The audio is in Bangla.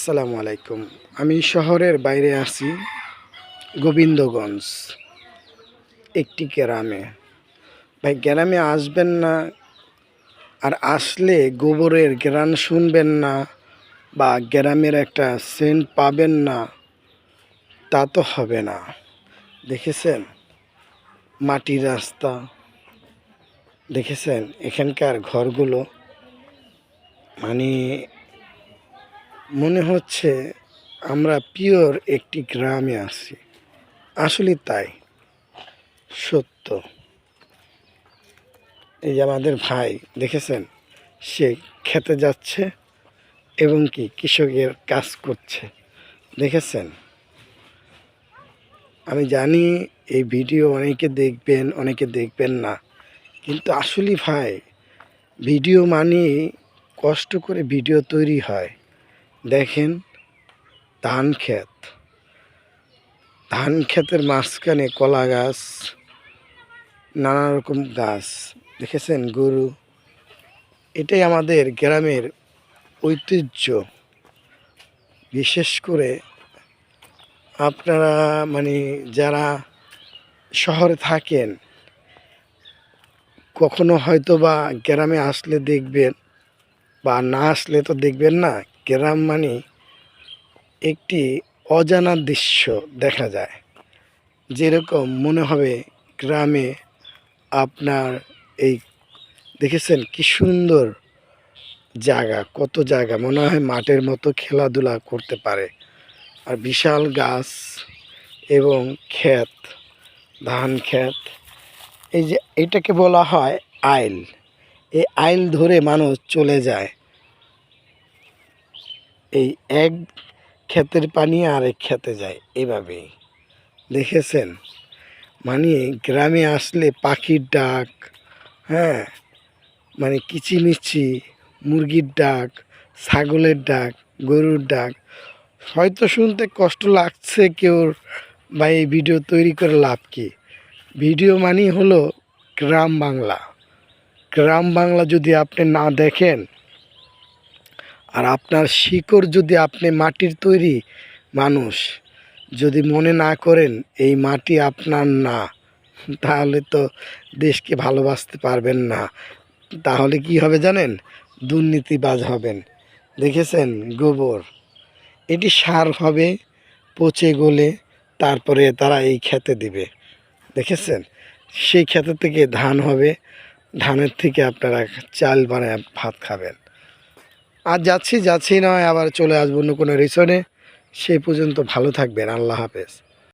আসসালামু আলাইকুম। আমি শহরের বাইরে আছি, গোবিন্দগঞ্জ, একটি গ্রামে। ভাই, গ্রামে আসবেন না, আর আসলে গোবরের গ্রান শুনবেন না, বা গ্রামের একটা সেন্ট পাবেন না, তা তো হবে না। দেখেছেন? মাটির রাস্তা। দেখেছেন? এখানকার ঘরগুলো। মানে মনে হচ্ছে আমরা পিওর একটি গ্রামে আছি। আসলে তাই। সত্য। এই যে আমাদের ভাই, দেখেছেন? সে খেতে যাচ্ছে এবং কি কৃষকের কাজ করছে। দেখেছেন? আমি জানি এই ভিডিও অনেকে দেখবেন অনেকে দেখবেন না। কিন্তু আসলে ভাই, ভিডিও মানে কষ্ট করে ভিডিও তৈরি হয়। দেখেন ধান ক্ষেত। ধান ক্ষেতের মাঝখানে কলা গাছ, নানা রকম গাছ, দেখেছেন গরু? এটাই আমাদের গ্রামের ঐতিহ্য। বিশেষ করে আপনারা মানে যারা শহরে থাকেন, কখনো হয়তো বা গ্রামে আসলে দেখবেন বা না আসলে তো দেখবেন না গ্রাম মানে একটি অজানা দৃশ্য দেখা যায়। যেরকম মনে হবে গ্রামে আপনার এই দেখেছেন কি সুন্দর জায়গা, কত জায়গা। মনে হয় মাঠের মতো খেলাধুলা করতে পারে। আর বিশাল গাছ এবং ক্ষেত, ধান ক্ষেত। এই যে এটাকে বলা হয় আইল। এই আইল ধরে মানুষ চলে যায়। এই এক ক্ষেতের পানি আরেক খেতে যায়। এভাবেই দেখেছেন মানে গ্রামে আসলে পাখির ডাক হ্যাঁ? মানে কিচিমিচি, মুরগির ডাক, ছাগলের ডাক, গরুর ডাক। হয়তো শুনতে কষ্ট লাগছে কেউ বা এই ভিডিও তৈরি করে লাভ কি? ভিডিও মানেই হলো গ্রাম বাংলা। গ্রাম বাংলা যদি আপনি না দেখেন আর আপনার শিকড় যদি আপনি মাটির তৈরি মানুষ, যদি মনে না করেন এই মাটি আপনার না, তাহলে তো দেশকে ভালোবাসতে পারবেন না। তাহলে কি হবে জানেন? দুর্নীতিবাজ হবেন। দেখেছেন? গোবর। এটি সার হবে, পচে গলে, তারপরে তারা এই খেতে দিবে। দেখেছেন? সেই খেতে থেকে ধান হবে। ধানের থেকে আপনারা চাল বানায় ভাত খাবেন। আর যাচ্ছি যাচ্ছি নয়, আবার চলে আসব অন্য কোনো রিসনে সে পর্যন্ত ভালো থাকবেন। আল্লাহ হাফেজ।